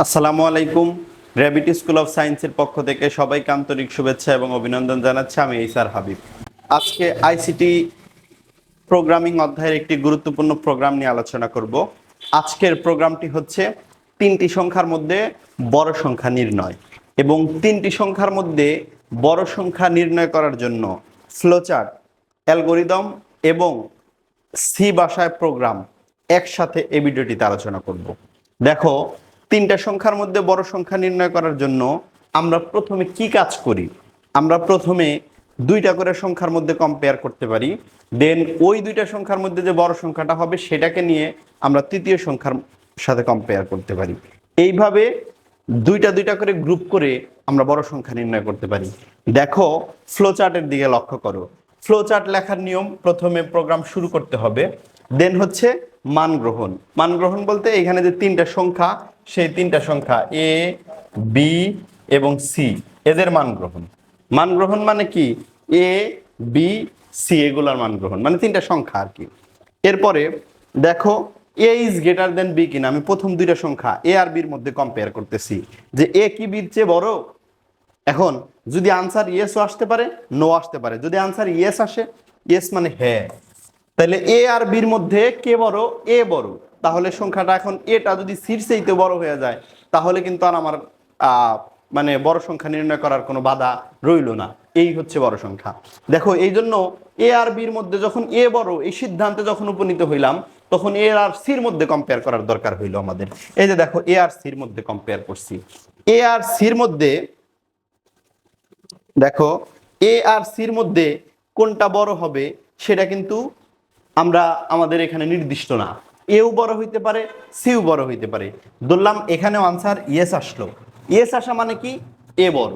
আসসালামু আলাইকুম। Gravity school of সায়েন্সের পক্ষ থেকে সবাইকে আন্তরিক শুভেচ্ছা এবং অভিনন্দন জানাচ্ছি। আমি এইসার হাবিব আজকে আইসিটি প্রোগ্রামিং অধ্যায়ের একটি গুরুত্বপূর্ণ প্রোগ্রাম নিয়ে আলোচনা করব। আজকের প্রোগ্রামটি হচ্ছে তিনটি সংখ্যার মধ্যে বড় সংখ্যা নির্ণয় এবং তিনটি সংখ্যার মধ্যে বড় সংখ্যা নির্ণয় করার জন্য ফ্লোচার্ট অ্যালগোরিদম এবং সি ভাষায় প্রোগ্রাম একসাথে এই ভিডিওটিতে আলোচনা করব। দেখো তিনটা সংখ্যার মধ্যে বড় সংখ্যা নির্ণয় করার জন্য আমরা প্রথমে কি কাজ করি? আমরা প্রথমে দুইটা করে সংখ্যার মধ্যে কম্পেয়ার করতে পারি। দেন ওই দুইটা সংখ্যার মধ্যে যে বড় সংখ্যাটা হবে, সেটাকে নিয়ে আমরা তৃতীয় সংখ্যার সাথে কম্পেয়ার করতে পারি। এইভাবে দুইটা দুইটা করে গ্রুপ করে আমরা বড় সংখ্যা নির্ণয় করতে পারি। দেখো ফ্লো চার্টের দিকে লক্ষ্য করো। ফ্লো চার্ট লেখার নিয়ম, প্রথমে প্রোগ্রাম শুরু করতে হবে। দেন হচ্ছে মান গ্রহণ। মান গ্রহণ বলতে এখানে যে তিনটা সংখ্যা সেই তিনটা সংখ্যা এ বি এবং সি এদের মান গ্রহণ। মান গ্রহণ মানে কি? এ বি সি এগুলার মান গ্রহণ মানে তিনটা সংখ্যা আর কি। এরপরে দেখো A is greater than B কিনা, আমি প্রথম দুইটা সংখ্যা এ আর বির মধ্যে কম্পেয়ার করতেছি। যে এ কি বির চেয়ে বড়? এখন যদি আনসার ইয়েসও আসতে পারে নো আসতে পারে। যদি আনসার ইয়েস আসে ইয়েস মানে হ্যাঁ। তাহলে এ আর বির মধ্যে কে বড়? এ বড়। তাহলে সংখ্যাটা এখন এটা যদি সির সেইতে বড় হয়ে যায়, তাহলে কিন্তু আর আমার মানে বড় সংখ্যা নির্ণয় করার কোনো বাধা রইল না। এই হচ্ছে বড় সংখ্যা। দেখো এই জন্য এ আর বির মধ্যে যখন এ বড়, এই সিদ্ধান্তে যখন উপনীত হইলাম, তখন এ আর সির মধ্যে কম্পেয়ার করার দরকার হইল আমাদের। এই যে দেখো, এ আর সির মধ্যে কম্পেয়ার করছি। এ আর সির মধ্যে, দেখো, এ আর সির মধ্যে কোনটা বড় হবে, সেটা কিন্তু আমরা, আমাদের এখানে নির্দিষ্ট না। এও বড় হইতে পারে, সিও বড় হইতে পারে। ধরলাম এখানেও আনসার ইয়েস আসলো। ইয়েস আসা মানে কি? এ বড়।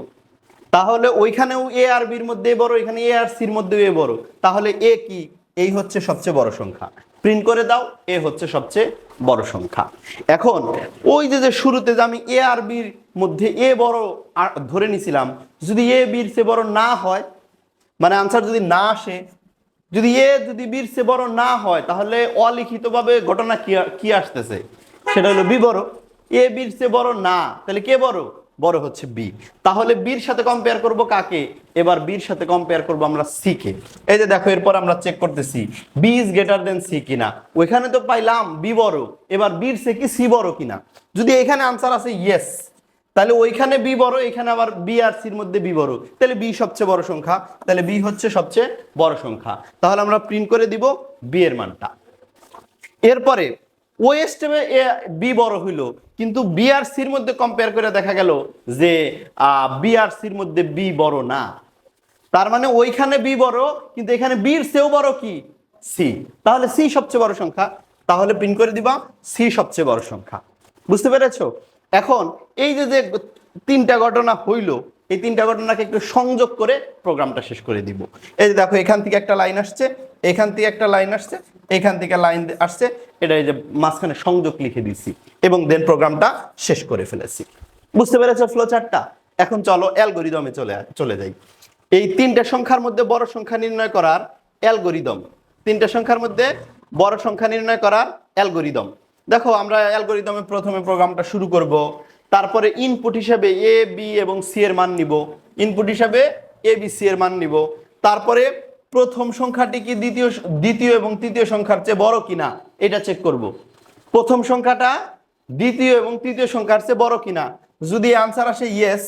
তাহলে ওইখানেও এ আর বির মধ্যে বড়, এখানে এ আর সির মধ্যে এ বড়। তাহলে এ কি? এই হচ্ছে সবচেয়ে বড় সংখ্যা। প্রিন্ট করে দাও, এ হচ্ছে সবচেয়ে বড় সংখ্যা। এখন, ওই যে যে শুরুতে যে আমি এ আর বির মধ্যে এ বড় ধরে নিছিলাম, যদি এ বির সে বড় না হয় মানে আনসার যদি না আসে যদি এ যদি বীর সে বড় না হয়, তাহলে অলিখিতভাবে ঘটনা কি আসতেছে? সেটা হলো বি বড়। এ বীর সে বড় না, তাহলে কে বড়? বড় হচ্ছে বি। তাহলে বীর সাথে কম্পেয়ার করব কাকে? এবার বীর সাথে কম্পেয়ার করব আমরা সি কে। এই যে দেখো, এরপর আমরা চেক করতেছি, B is greater than C কিনা? ওইখানে তো পাইলাম বি বড়। এবার বীর সে কি সি বড় কিনা? যদি এখানে আনসার আছে ইয়েস তাহলে ওইখানে বি বড়, এখানে আবার বি আর সির মধ্যে বি বড়। তাহলে বি সবচেয়ে বড় সংখ্যা। তাহলে বি হচ্ছে সবচেয়ে বড় সংখ্যা। তাহলে আমরা প্রিন্ট করে দিব বি এর মানটা। এরপরে ওই স্টেপে বি বড় হইল, কিন্তু বি আর সির মধ্যে কম্পেয়ার করে দেখা গেল যে বি আর সির মধ্যে বি বড় না। তার মানে ওইখানে বি বড়, কিন্তু এখানে বির সেও বড় কি? সি তাহলে সি সবচেয়ে বড় সংখ্যা। তাহলে প্রিন্ট করে দিবা সি সবচেয়ে বড় সংখ্যা। বুঝতে পেরেছ? এখন এই যে যে তিনটা ঘটনা হইল, এই তিনটা ঘটনাকে একটু সংযোগ করে প্রোগ্রামটা শেষ করে দিব। এই যে দেখো, এখান থেকে একটা লাইন আসছে, এখান থেকে একটা লাইন আসছে, এখান থেকে লাইন আসছে, এটা এই যে মাঝখানে সংযোগ লিখে দিছি এবং দেন প্রোগ্রামটা শেষ করে ফেলেছি। বুঝতে পেরেছ ফ্লো চার্টটা এখন চলো অ্যালগোরিদমে চলে চলে যাই। এই তিনটা সংখ্যার মধ্যে বড় সংখ্যা নির্ণয় করার অ্যালগোরিদম। তিনটা সংখ্যার মধ্যে বড় সংখ্যা নির্ণয় করার অ্যালগোরিদম। দেখো, আমরা অ্যালগোরিদমে প্রথমে প্রোগ্রামটা শুরু করব, তারপরে ইনপুট হিসাবে এ বি এবং সি এর মান নিব। ইনপুট হিসাবে এ বি সি এর মান নিব। তারপরে প্রথম সংখ্যাটি কি দ্বিতীয় দ্বিতীয় এবং তৃতীয় সংখ্যার চেয়ে বড় কিনা, এটা চেক করব। প্রথম সংখ্যাটা দ্বিতীয় এবং তৃতীয় সংখ্যার চেয়ে বড় কিনা, যদি আনসার আসে ইয়েস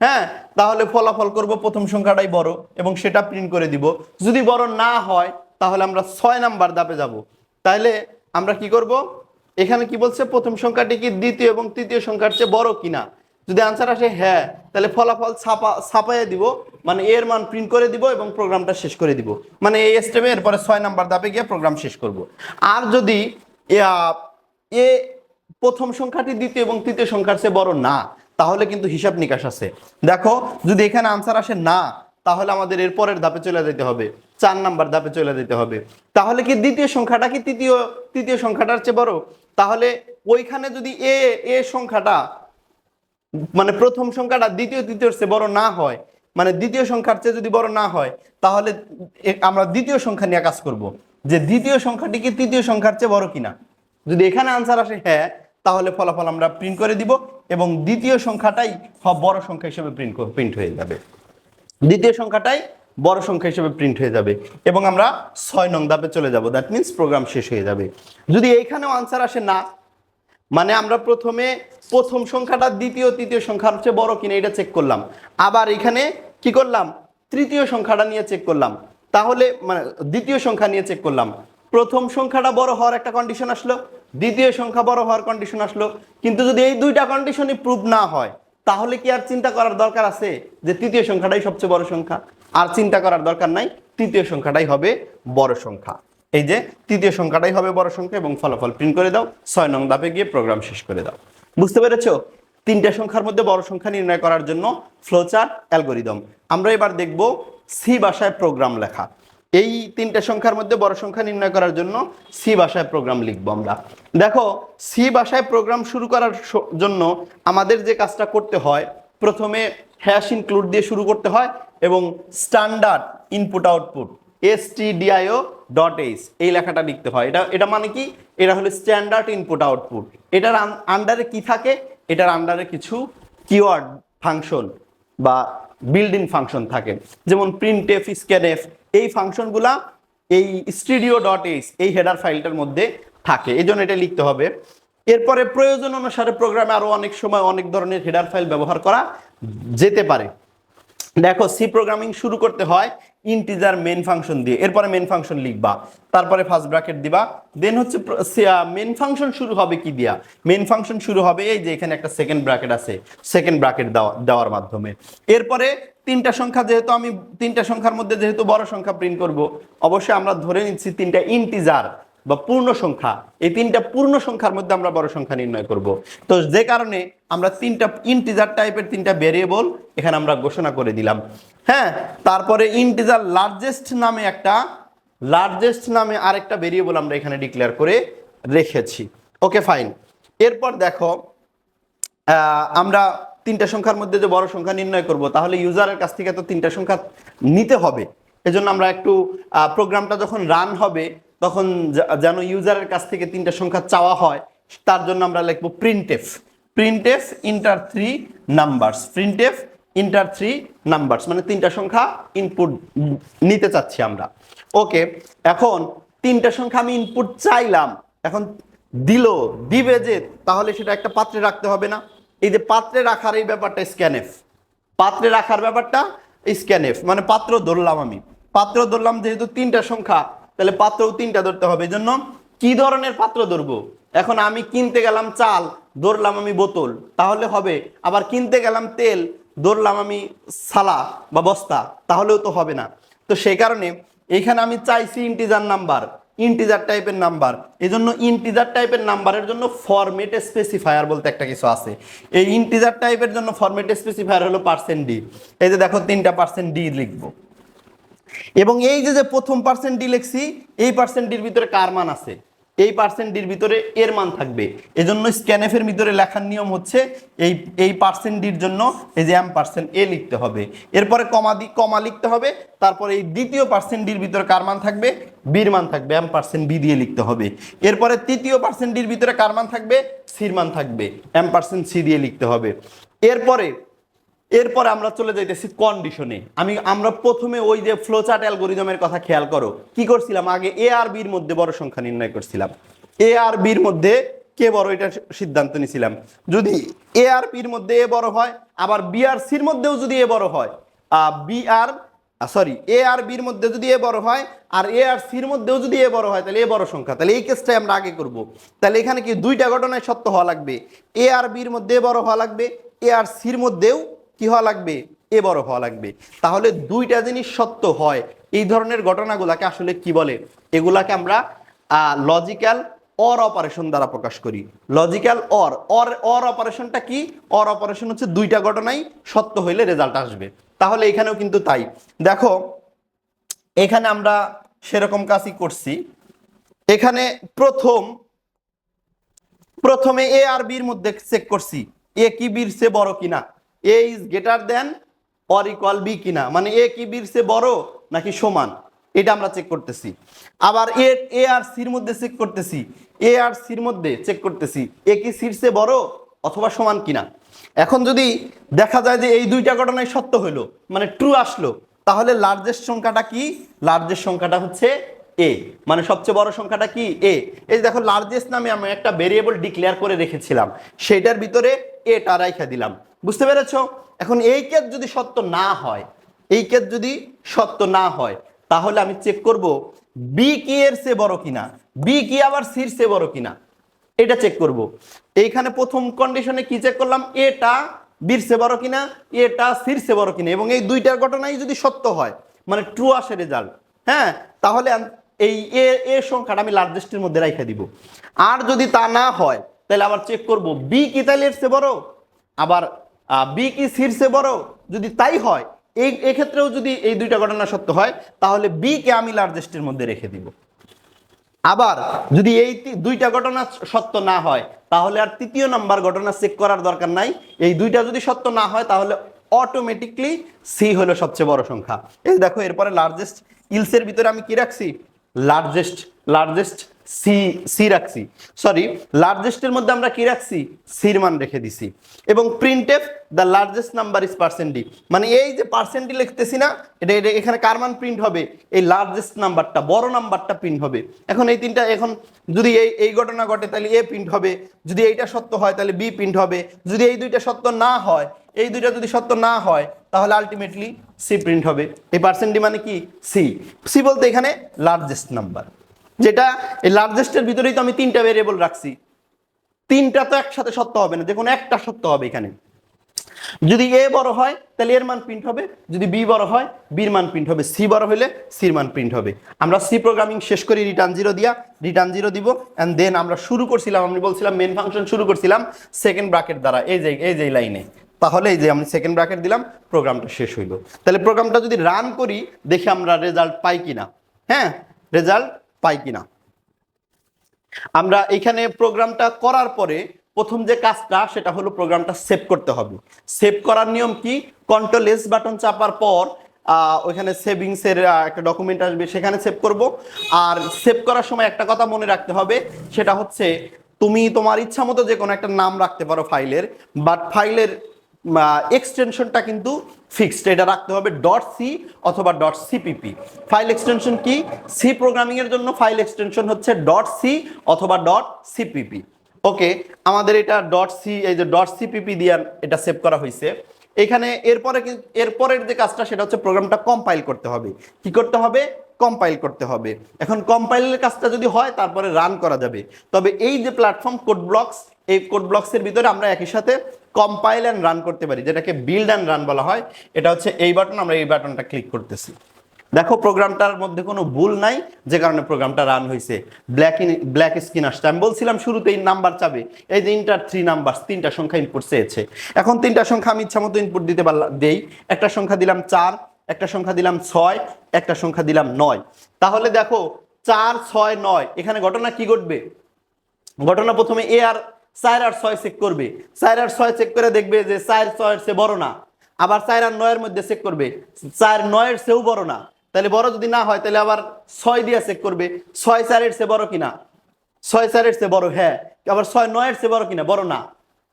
হ্যাঁ তাহলে ফলাফল করব প্রথম সংখ্যাটাই বড় এবং সেটা প্রিন্ট করে দিব। যদি বড় না হয়, তাহলে আমরা ছয় নাম্বার দাপে যাব। তাহলে আমরা কি করব? এখানে কি বলছে? প্রথম সংখ্যাটি কি দ্বিতীয় এবং তৃতীয় সংখ্যার চেয়ে বড় কিনা? যদি আনসার আসে হ্যাঁ তাহলে ফলাফল ছাপা, ছাপাইয়ে দিব মানে এর মান প্রিন্ট করে দিব এবং প্রোগ্রামটা শেষ করে দিব। মানে এই স্টেপে এরপরে ছয় নাম্বার দাপে গিয়ে প্রোগ্রাম শেষ করব। আর যদি এ প্রথম সংখ্যাটি দ্বিতীয় এবং তৃতীয় সংখ্যার চেয়ে বড় না, তাহলে কিন্তু হিসাব নিকাশ আছে। দেখো, যদি এখানে আনসার আসে না, তাহলে আমাদের এর পরের ধাপে চলে যেতে হবে। চার নাম্বার ধাপে চলে যেতে হবে। তাহলে কি দ্বিতীয় সংখ্যাটা কি তৃতীয় তৃতীয় সংখ্যাটার চেয়ে বড়? তাহলে ওইখানে যদি এ এ সংখ্যাটা মানে প্রথম সংখ্যাটা দ্বিতীয়, তৃতীয় চেয়ে বড় না হয় মানে দ্বিতীয় সংখ্যার চেয়ে যদি বড় না হয়, তাহলে আমরা দ্বিতীয় সংখ্যা নিয়ে কাজ করব। যে দ্বিতীয় সংখ্যাটি কি তৃতীয় সংখ্যার চেয়ে বড় কিনা? যদি এখানে আনসার আসে হ্যাঁ তাহলে ফলাফল আমরা প্রিন্ট করে দিব এবং দ্বিতীয় সংখ্যাটাই বড় সংখ্যা হিসেবে প্রিন্ট প্রিন্ট হয়ে যাবে। দ্বিতীয় সংখ্যাটাই বড় সংখ্যা হিসেবে প্রিন্ট হয়ে যাবে এবং আমরা ছয় নং ধাপে চলে যাব। দ্যাট মিন্স প্রোগ্রাম শেষ হয়ে যাবে। যদি এইখানেও আনসার আসে না মানে আমরা প্রথমে প্রথম সংখ্যাটা দ্বিতীয়, তৃতীয় সংখ্যার চেয়ে বড় কিনা এটা চেক করলাম। আবার এখানে কি করলাম? তৃতীয় সংখ্যাটা নিয়ে চেক করলাম। তাহলে মানে দ্বিতীয় সংখ্যা নিয়ে চেক করলাম। প্রথম সংখ্যাটা বড় হওয়ার একটা কন্ডিশন আসলো, দ্বিতীয় সংখ্যা বড় হওয়ার কন্ডিশন আসলো। কিন্তু যদি এই দুইটা কন্ডিশনই প্রুভ না হয়, তাহলে কি আর চিন্তা করার দরকার আছে যে তৃতীয় সংখ্যাটাই সবচেয়ে বড় সংখ্যা? আর চিন্তা করার দরকার নাই, তৃতীয় সংখ্যাটাই হবে বড় সংখ্যা। এই যে তৃতীয় সংখ্যাটাই হবে বড় সংখ্যা এবং ফলাফল প্রিন্ট করে দাও, ছয় নং দাপে গিয়ে প্রোগ্রাম শেষ করে দাও। বুঝতে পেরেছ? তিনটা সংখ্যার মধ্যে বড় সংখ্যা নির্ণয় করার জন্য ফ্লোচার্ট অ্যালগোরিদম আমরা এবার দেখব সি ভাষায় প্রোগ্রাম লেখা। এই তিনটা সংখ্যার মধ্যে বড় সংখ্যা নির্ণয় করার জন্য সি ভাষায় প্রোগ্রাম লিখব আমরা। দেখো সি ভাষায় প্রোগ্রাম শুরু করার জন্য আমাদের যে কাজটা করতে হয়, প্রথমে হ্যাশ ইনক্লুড দিয়ে শুরু করতে হয় এবং standard input output S DIO dot H এই লেখাটা লিখতে হয়। এটা এটা মানে কি? এটা হলো স্ট্যান্ডার্ড ইনপুট আউটপুট এটার আন্ডারে কি থাকে? এটার আন্ডারে কিছু কিওয়ার্ড ফাংশন বা বিল্ড ইন ফাংশন থাকে। যেমন প্রিন্ট এফ স্ক্যান এফ এই ফাংশনগুলা এই স্টুডিও ডট এইচ এই হেডার ফাইলটার মধ্যে থাকে। এই জন্য এটা লিখতে হবে। এরপরে প্রয়োজন অনুসারে প্রোগ্রামে আরও অনেক সময় অনেক ধরনের হেডার ফাইল ব্যবহার করা যেতে পারে। দেখো সি প্রোগ্রামিং শুরু করতে হয় ইন্টিজার মেন ফাংশন দিয়ে। এরপরে মেন ফাংশন লিখবা, তারপরে ফার্স্ট ব্র্যাকেট দিবা দেন হচ্ছে মেন ফাংশন শুরু হবে কি দিয়া? মেন ফাংশন শুরু হবে এই যে এখানে একটা সেকেন্ড ব্র্যাকেট আছে সেকেন্ড ব্র্যাকেট দেওয়া, দেওয়ার মাধ্যমে। এরপরে তিনটা সংখ্যা যেহেতু আমি, তিনটা সংখ্যার মধ্যে যেহেতু বড় সংখ্যা প্রিন্ট করব, অবশ্যই আমরা ধরে নিচ্ছি তিনটা ইন্টিজার বা পূর্ণ সংখ্যা, এই তিনটা পূর্ণ সংখ্যার মধ্যে আমরা বড় সংখ্যা নির্ণয় করব। তো যে কারণে আমরা তিনটা ইন্টিজার টাইপের তিনটা ভেরিয়েবল এখানে আমরা ঘোষণা করে দিলাম। হ্যাঁ তারপরে ইন্টিজার লার্জেস্ট নামে একটা লার্জেস্ট নামে আরেকটা ভেরিয়েবল আমরা এখানে ডিক্লেয়ার করে রেখেছি। ওকে ফাইন এরপর দেখো আমরা তিনটা সংখ্যার মধ্যে যে বড় সংখ্যা নির্ণয় করব, তাহলে ইউজারের কাছ থেকে তো তিনটা সংখ্যা নিতে হবে। এজন্য আমরা একটু প্রোগ্রামটা যখন রান হবে তখন যেন ইউজারের কাছ থেকে তিনটা সংখ্যা চাওয়া হয়, তার জন্য আমরা লিখব printf printf enter three numbers printf enter three numbers মানে তিনটা সংখ্যা ইনপুট নিতে চাচ্ছি আমরা। ওকে এখন তিনটা সংখ্যা আমি ইনপুট চাইলাম। এখন দিল, দিবে যে, তাহলে সেটা একটা পাত্রে রাখতে হবে না। এই যে পাত্রে রাখার এই ব্যাপারটা স্ক্যানএফ পাত্রে রাখার ব্যাপারটা স্ক্যানএফ মানে পাত্র ধরলাম আমি। পাত্র ধরলাম যেহেতু তিনটা সংখ্যা তাহলে পাত্রও তিনটা ধরতে হবে এই জন্য কি ধরনের পাত্র ধরবো? এখন আমি কিনতে গেলাম চাল, ধরলাম আমি বোতল, তাহলে হবে। আবার কিনতে গেলাম তেল, ধরলাম আমি সালা বা বস্তা, তাহলেও তো হবে না। তো সেই কারণে এখানে আমি চাইছি ইন্টিজার নাম্বার, ইন্টিজার টাইপের নাম্বার। এই জন্য ইন্টিজার টাইপের নাম্বারের জন্য ফরমেট স্পেসিফায়ার বলতে একটা কিছু আছে। এই ইন্টিজার টাইপের জন্য ফরমেট স্পেসিফায়ার হলো পার্সেন্ট ডি। এই যে দেখো তিনটা পার্সেন্ট ডি লিখব। এবং এই যে যে প্রথম পার্সেন্ট ডি লিখছি, এই পার্সেন্ট ডির ভিতরে কার মান আছে? এই পার্সেন্ট ডির ভিতরে এর মান থাকবে। এজন্য স্ক্যানএফের ভিতরে লেখার নিয়ম হচ্ছে এই এই পার্সেন্ট ডির জন্য এই যে এম পার্সেন্ট এ লিখতে হবে। এরপরে কমা দি, কমা লিখতে হবে। তারপরে এই দ্বিতীয় পার্সেন্ট ডির ভিতরে কার মান থাকবে? বির মান থাকবে এম পার্সেন্ট বি দিয়ে লিখতে হবে। এরপরে তৃতীয় পার্সেন্ট ডির ভিতরে কার মান থাকবে? সির মান থাকবে এম পার্সেন্ট সি দিয়ে লিখতে হবে। এরপরে এরপরে আমরা চলে যাইতেছি কন্ডিশনে আমি, আমরা প্রথমে ওই যে ফ্লোচার্ট অ্যালগোরিদমের কথা খেয়াল করো। কি করছিলাম? আগে এ আর বির মধ্যে বড় সংখ্যা নির্ণয় করছিলাম। এ আর বির মধ্যে কে বড়, এটা সিদ্ধান্ত নিছিলাম। যদি এ আর বির মধ্যে এ বড় হয়, আবার বি আর সির মধ্যেও যদি এ বড় হয় বি আর সরি এ আর বির মধ্যে যদি এ বড় হয়, আর এ আর সির মধ্যেও যদি এ বড় হয়, তাহলে এ বড় সংখ্যা। তাহলে এই কেসটাই আমরা আগে করব। তাহলে এখানে কি দুইটা ঘটনায় সত্য হওয়া লাগবে? এ আর বির মধ্যে বড় হওয়া লাগবে এ আর সির মধ্যেও কি হওয়া লাগবে? এ বড় হওয়া লাগবে। তাহলে দুইটা জিনিস সত্য হয়। এই ধরনের ঘটনাগুলাকে আসলে কি বলে? এগুলাকে আমরা লজিক্যাল অর অপারেশন দ্বারা প্রকাশ করি। লজিক্যাল অর অর অর অপারেশনটা কি? অর অপারেশন হচ্ছে দুইটা ঘটনাই সত্য হইলে রেজাল্ট আসবে। তাহলে এখানেও কিন্তু তাই। দেখো, এখানে আমরা সেরকম কাজই করছি। এখানে প্রথম, প্রথমে এ আর বির মধ্যে চেক করছি। এ কি বির সে বড় কিনা? A is greater than or equal B কিনা? মানে এ কি বির সে বড় নাকি সমান? এটা আমরা চেক করতেছি। আবার এ এ আর সির মধ্যে চেক করতেছি। এ আর সির মধ্যে চেক করতেছি। এ কি সির চেয়ে বড় অথবা সমান কিনা? এখন যদি দেখা যায় যে এই দুইটা ঘটনায় সত্য হইল মানে ট্রু আসলো, তাহলে লার্জেস্ট সংখ্যাটা কি? লার্জেস্ট সংখ্যাটা হচ্ছে এ মানে সবচেয়ে বড় সংখ্যাটা কি? এ এই দেখো লার্জেস্ট নামে আমি একটা ভেরিয়েবল ডিক্লেয়ার করে রেখেছিলাম। সেইটার ভিতরে এটা রাইখা দিলাম। বুঝতে পেরেছ? এখন এই কেস যদি সত্য না হয়, এই কেস যদি সত্য না হয়, তাহলে আমি চেক করব বি কি এর সে বড় কিনা? বি কি আবার সির সে বড় কিনা? এটা চেক করব। এইখানে প্রথম কন্ডিশনে কি চেক করলাম? এটা বীর সে বড় কিনা? এটা সির সে বড় কিনা? এবং এই দুইটার ঘটনাই যদি সত্য হয় মানে ট্রু আসে রেজাল্ট হ্যাঁ? তাহলে এই এ এ সংখ্যাটা আমি লার্জেস্টের মধ্যে রাখা দিব। আর যদি তা না হয়, তাহলে আবার চেক করব বি কি তাহলে এর সে বড়? আবার বি কি সে বড়? যদি তাই হয়, এই, এক্ষেত্রেও যদি এই দুইটা ঘটনা সত্য হয়, তাহলে বি কে আমি লার্জেস্টের মধ্যে রেখে দিব। আবার যদি এই দুইটা ঘটনা সত্য না হয়, তাহলে আর তৃতীয় নাম্বার ঘটনা চেক করার দরকার নাই। এই দুইটা যদি সত্য না হয়, তাহলে অটোমেটিকলি সি হলো সবচেয়ে বড় সংখ্যা। এই দেখো, এরপরে লার্জেস্ট ইলসের ভিতরে আমি কি রাখছি? লার্জেস্ট লার্জেস্ট সি সি রাখছি। সরি লার্জেস্টের মধ্যে আমরা কি রাখছি? সির মান রেখে দিছি। এবং printf the largest number is percent D মানে এই যে পার্সেন্টি লিখতেছি না, এটা এটা এখানে কার মান প্রিন্ট হবে? এই লার্জেস্ট নাম্বারটা বড় নাম্বারটা প্রিন্ট হবে। এখন এই তিনটা, এখন যদি এই এই ঘটনা ঘটে, তাহলে এ প্রিন্ট হবে। যদি এইটা সত্য হয়, তাহলে বি প্রিন্ট হবে। যদি এই দুইটা সত্য না হয়, এই দুইটা যদি সত্য না হয়, তাহলে আলটিমেটলি সি প্রিন্ট হবে। এই পার্সেন্টি মানে কি? সি সি বলতে এখানে লার্জেস্ট নাম্বার যেটা এই লার্জেস্টের ভিতরেই তো আমি তিনটা ভেরিয়েবল রাখছি। তিনটা তো একসাথে সত্য হবে না যে কোনো একটা সত্য হবে এখানে। যদি এ বড় হয়, তাহলে এর মান প্রিন্ট হবে। যদি বি বড় হয় বির মান প্রিন্ট হবে। সি বড় হলে সির মান প্রিন্ট হবে। আমরা সি প্রোগ্রামিং শেষ করি রিটার্ন জিরো দিয়া রিটার্ন জিরো দিব অ্যান্ড দেন আমরা শুরু করছিলাম, আমি বলছিলাম মেন ফাংশন শুরু করছিলাম সেকেন্ড ব্রাকেট দ্বারা, এই যে এই যে লাইনে তাহলে এই যে আমি সেকেন্ড ব্রাকেট দিলাম প্রোগ্রামটা শেষ হইল। তাহলে প্রোগ্রামটা যদি রান করি, দেখি আমরা রেজাল্ট পাই কিনা। হ্যাঁ রেজাল্ট পাই কিনা? আমরা এখানে প্রোগ্রামটা করার পরে প্রথম যে কাজটা, সেটা হলো প্রোগ্রামটা সেভ করতে হবে। সেভ করার নিয়ম কি? কন্ট্রোল এস বাটন চাপার পর ওইখানে সেভিংসের একটা ডকুমেন্ট আসবে, সেখানে সেভ করব। আর সেভ করার সময় একটা কথা মনে রাখতে হবে, সেটা হচ্ছে, তুমি তোমার ইচ্ছা মতো যে কোনো একটা নাম রাখতে পারো ফাইলের বাট ফাইলের এক্সটেনশনটা কিন্তু ফিক্সড এটা রাখতে হবে ডট সি অথবা ডট সিপিপি ফাইল এক্সটেনশন কি? সি প্রোগ্রামিং এর জন্য ফাইল এক্সটেনশন হচ্ছে ডট সি অথবা ডট সিপিপি ওকে আমাদের এটা ডট সি এই যে ডট সিপিপি দিয়ে এটা সেভ করা হয়েছে। এখানে এরপরে এরপরের যে কাজটা, সেটা হচ্ছে প্রোগ্রামটা কম্পাইল করতে হবে। কি করতে হবে? কম্পাইল করতে হবে। এখন কম্পাইলের কাজটা যদি হয়, তারপরে রান করা যাবে। তবে এই যে প্ল্যাটফর্ম কোড ব্লকস এই কোড ব্লকসের ভিতরে আমরা একই সাথে কম্পাইল অ্যান্ড রান করতে পারি, যেটাকে বিল্ড অ্যান্ড রান বলা হয়। এটা হচ্ছে এই বাটন আমরা এই বাটনটা ক্লিক করতেছি। দেখো প্রোগ্রামটার মধ্যে কোনো ভুল নাই, যে কারণে প্রোগ্রামটা রান হয়েছে ব্ল্যাক ইন ব্ল্যাক স্ক্রিন আসছে। আমি বলছিলাম শুরুতে এই নাম্বার চাবে। এই যে ইন্টার থ্রি নাম্বার তিনটা সংখ্যা ইনপুট চেয়েছে। এখন তিনটা সংখ্যা আমি ইচ্ছা মতো ইনপুট দিতে পারলাম দেই। একটা সংখ্যা দিলাম চার, একটা সংখ্যা দিলাম ছয়, একটা সংখ্যা দিলাম নয়। তাহলে দেখো, চার, ছয়, নয়, এখানে ঘটনা কি ঘটবে? ঘটনা প্রথমে এ আর চার আর ছয় চেক করবে। চার আর ছয় চেক করে দেখবে যে চার ছয়ের চেয়ে বড় না। আবার চার আর নয়ের মধ্যে চেক করবে, চার নয়ের চেয়েও বড় না। তাহলে বড় যদি না হয়, তাহলে আবার ছয় দিয়ে চেক করবে, ছয় চারের চেয়ে বড় কিনা? ছয় চারের চেয়ে বড় হ্যাঁ। আবার ছয় নয়ের চেয়ে বড় কিনা? বড় না।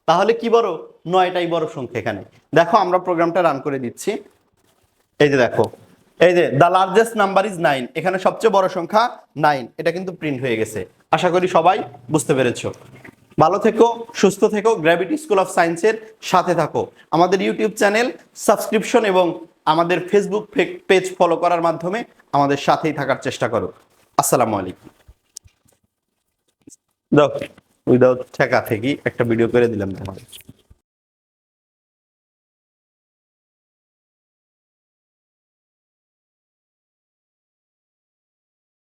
তাহলে কি বড়? নয়টাই বড় সংখ্যা এখানে। দেখো, আমরা প্রোগ্রামটা রান করে দিচ্ছি। এই যে দেখো, এই যে the largest number is nine এখানে সবচেয়ে বড় সংখ্যা নাইন এটা কিন্তু প্রিন্ট হয়ে গেছে। আশা করি সবাই বুঝতে পেরেছ। ভালো থেকো, সুস্থ থেকো গ্র্যাভিটি স্কুল অফ সায়েন্সের সাথে থাকো। আমাদের ইউটিউব চ্যানেল সাবস্ক্রিপশন এবং আমাদের ফেসবুক পেজ ফলো করার মাধ্যমে আমাদের সাথেই থাকার চেষ্টা করো। আসসালামু আলাইকুম। দাও উইদাউট ঠেকা থেকে একটা ভিডিও করে দিলাম তোমাদের।